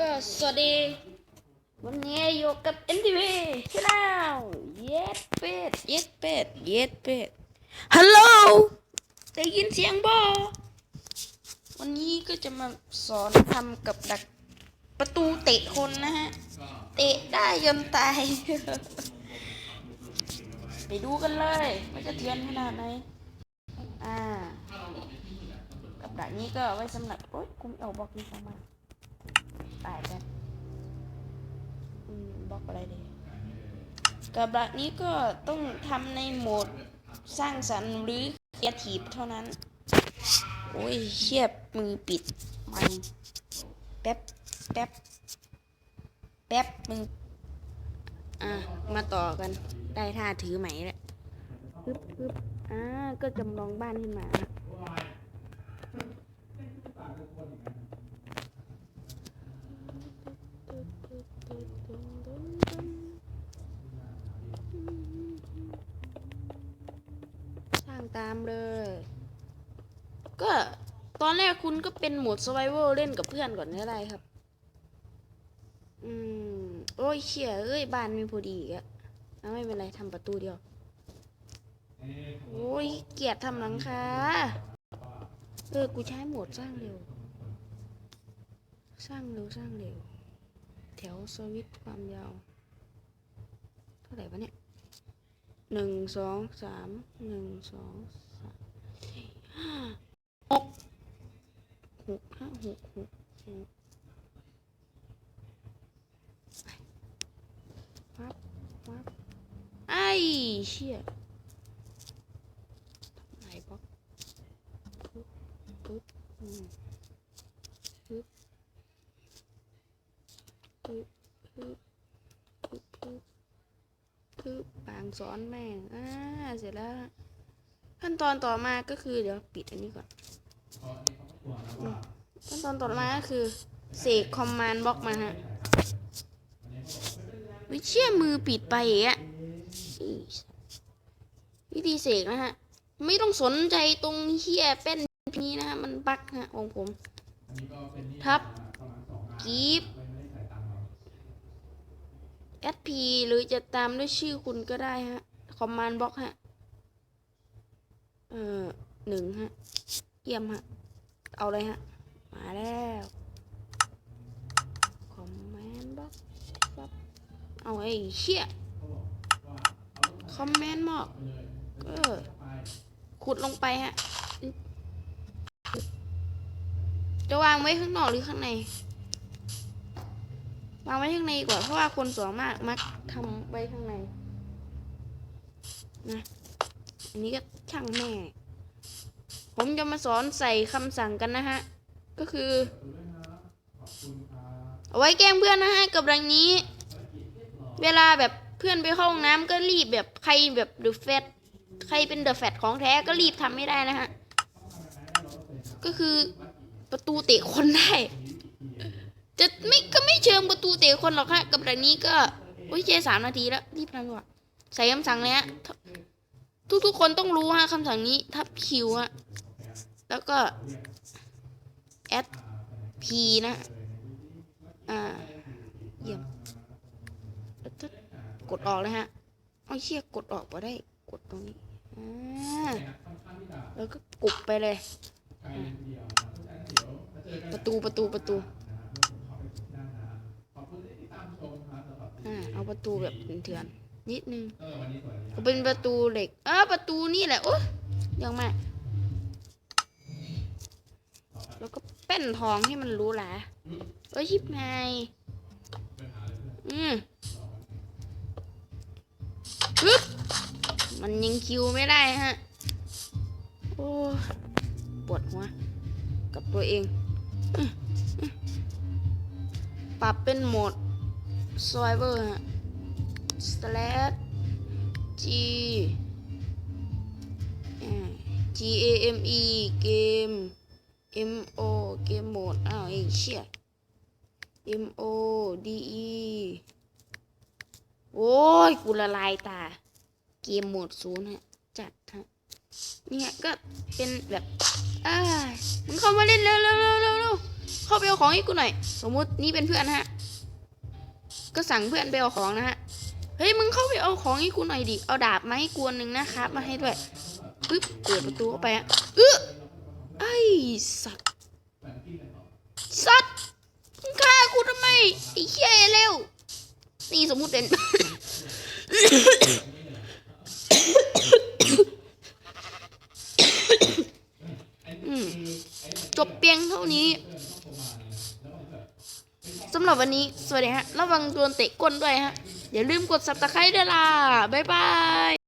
ก็สวัสดี วันนี้อยู่กับ NTV ชาแนลเย็ดเป็ดเย็ดเป็ดเย็ดเป็ดฮัลโหลได้ยินเสียงบอวันนี้ก็จะมาสอนทำกับดักประตูเตะคนนะฮะ เตะได้จนตาย ไปดูกันเลยมันจะเทือนขนาดไหนอ่ากับดักนี้ก็ไว้สำหรับ โอ๊ยกูไม่เอาบอกนี้เข้ามา บล็อกอะไรดีกับดักนี้ก็ต้องทำในโหมดสร้างสรรค์หรือครีเอทีฟเท่านั้น โอ้ยเชียบมือปิดมันแป๊บแป๊บแป๊บมึงอะ มาต่อกัน ได้ท่าถือไหมแล้วฮึบฮึบอ่าก็จำลองบ้านขึ้นมานะ สร้าง ตามเลย ก็ตอนแรกคุณก็เป็นโหมด survival เล่นกับเพื่อนก่อนก็ได้ครับ อืม โอ้ยเชี่ยเอ้ยบานม่พอดีอีกอะเอาไม่เป็นไรทำประตูเดียว โอ้ยเกียดทำหลังคาเออ กูใช้โหมดสร้างเร็ว สร้างเร็ว สร้างเร็ว แถวสวิตความยาว เท่าไหร่วะเนี่ย หนึ่งสองสามหนึ่งสองสามสี่ห้าหกหกห้าหกหกหกวับวับไอ้เชี่ยไหนบล็อกปึ๊บปึ๊บอืมปึ๊บปึ๊บปึ๊บปึ๊บปึ๊บ คือปาง ซ้อนแม่ง อ่า เสร็จแล้ว ขั้นตอนต่อมาก็คือเดี๋ยวปิดอันนี้ก่อน ขั้นตอนต่อมาก็คือเสกคอมมานด์บล็อกมาฮะ วิเชี่ยมือปิดไปอย่างเงี้ยอีวิธีเสกนะฮะ ไม่ต้องสนใจตรงเฮียเป็นนี้นะฮะ มันบั๊กฮะของผม ทับกีบ SP หรือจะตามด้วยชื่อคุณก็ได้ฮะ คอมมานด์บล็อกฮะ เออหนึ่งฮะ เยี่ยมฮะ เอาเลยฮะ มาแล้ว คอมมานด์บล็อกปั๊บเอาไอ้เชี่ยคอมเมนต์บอกเออขุดลงไปฮะ จะวางไว้ข้างนอกหรือข้างใน วางไว้ข้างในกว่าเพราะว่าคนส่วนมากมักทำไว้ข้างในนะอันนี้ก็ช่างแม่ ผมจะมาสอนใส่คำสั่งกันนะฮะ ก็คือ เอาไว้แกล้งเพื่อนนะฮะกับรังนี้ เวลาแบบเพื่อนไปเข้าห้องน้ำก็รีบแบบใครแบบเดอะแฟตใครเป็นเดอะแฟตของแท้ก็รีบทำไม่ได้นะฮะ ก็คือประตูเตะคนได้ ก็ไม่เชิงประตูเตะคนหรอกฮะกับแบบนี้ก็อุ้ยเจสามนาทีแล้วรีบทำดีกว่าใส่คำสั่งเลยฮะทุกทุกๆคนต้องรู้ฮะคำสั่งนี้ทับคิวฮะแล้วก็แอดพีนะอ่าเยี่ยมแล้วก็กดออกเลยฮะเอาเชี่ยกดออกมาได้กดตรงนี้อ่าแล้วก็กดไปเลย ประตูประตูประตู อ่าเอาประตูแบบเถื่อนๆนิดนึงก็เป็นประตูเหล็กอ้าประตูนี่แหละโอ้ยยังมากแล้วก็แป้นทองให้มันรู้หลาเอ้ยชิบไงอืมปึ๊บมันยังคิวไม่ได้ฮะ โอ้ยปวดหัว กับตัวเองอื้ออื้อปรับเป็นโหมด Survivor ฮะ slash g อ่า g a m e เกม m o เกมโหมด อ้าวไอ้เชี่ย m o d e โอ้ย กูละลายตา เกมโหมดศูนย์ฮะ จัดฮะ เนี่ย ก็เป็นแบบอ่ามันเข้ามาเล่นเร็วเร็วเร็วเร็วเร็วเข้าไปเอาของให้กูหน่อย สมมตินี่เป็นเพื่อนฮะ ก็สั่งเพื่อนไปเอาของนะฮะ เฮ้ยมึงเข้าไปเอาของให้กูหน่อยดิ เอาดาบมาให้กวนหนึ่งนะครับ มาให้ด้วย ปึ๊บ เปิดประตูเข้าไปอะเออไอ้สัตว์ สัตว์มึงฆ่ากูทำไมไอ้เหี้ยเร็ว นี่สมมุติเป็นจบเพียงเท่านี้ำหรับวันนี้ สวัสดีฮะ ระวังโดนเตะก้นด้วยฮะ อย่าลืมกดซับตะไคร้ด้วยล่ะ บ๊ายบาย